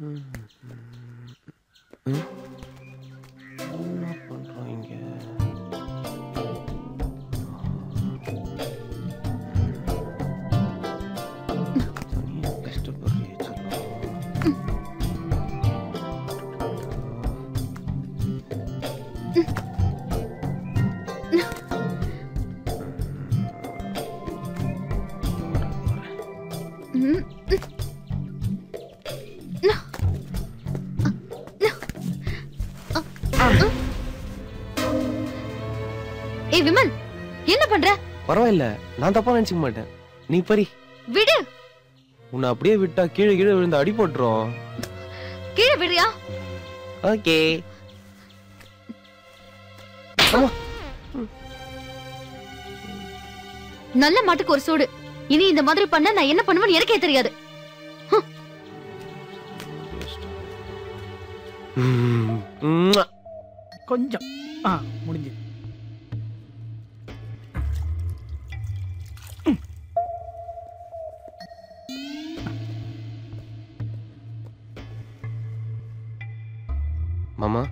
음, 음, 응? 너무 나쁜 터인 게. Mm-hmm. ஏய் விமல் என்ன பண்ற? பரவாயில்ல நான் தப்பா நினைச்சுக்க மாட்டேன். நீ பரி. விடு. உன்னை அப்படியே விட்டா கீழே கீழே விழுந்து அடி போட்டுரும். கீழே விடுறியா? ஓகே. நல்ல மாட்டுக்கு ஒரு சூடு. இனி இந்த மாதிரி பண்ண நான் என்ன பண்ணுவேன்னு எனக்கே தெரியாது. கொஞ்சம். ஆ மாமா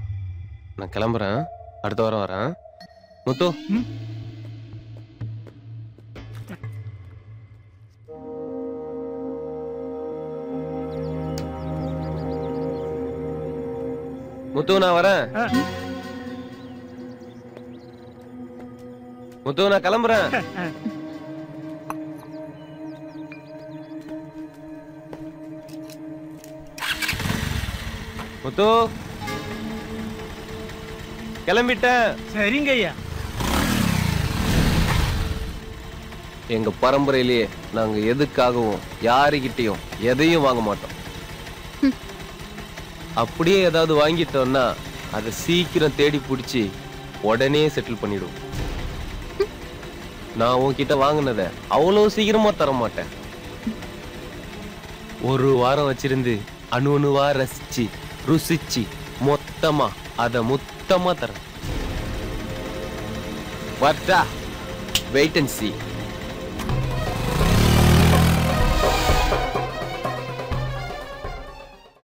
நான் கிளம்புறேன். அடுத்த வாரம் வரேன். முத்து. முத்து நான் வரேன். முத்து நான் கிளம்புறேன். முத்து. கிளம்பிட்டேன். சரிங்க ஐயா எங்க பரம்பரையிலேயே நாங்க எதுக்காகவும் யாருகிட்டயும் எதையும் வாங்க மாட்டோம். அப்படியே ஏதாவது வாங்கிட்டோம்னா அதை சீக்கிரம் தேடி பிடிச்சி உடனே செட்டில் பண்ணிடுவோம். நான் உன்கிட்ட வாங்கினத அவ்வளவு சீக்கிரமா தர மாட்டேன் ஒரு வாரம் வச்சிருந்து அணு அணுவா ரசிச்சு ருசிச்சு மொத்தமா அதை மொத்தமா தரேன். வரட்டா வெயிட் அண்ட் see.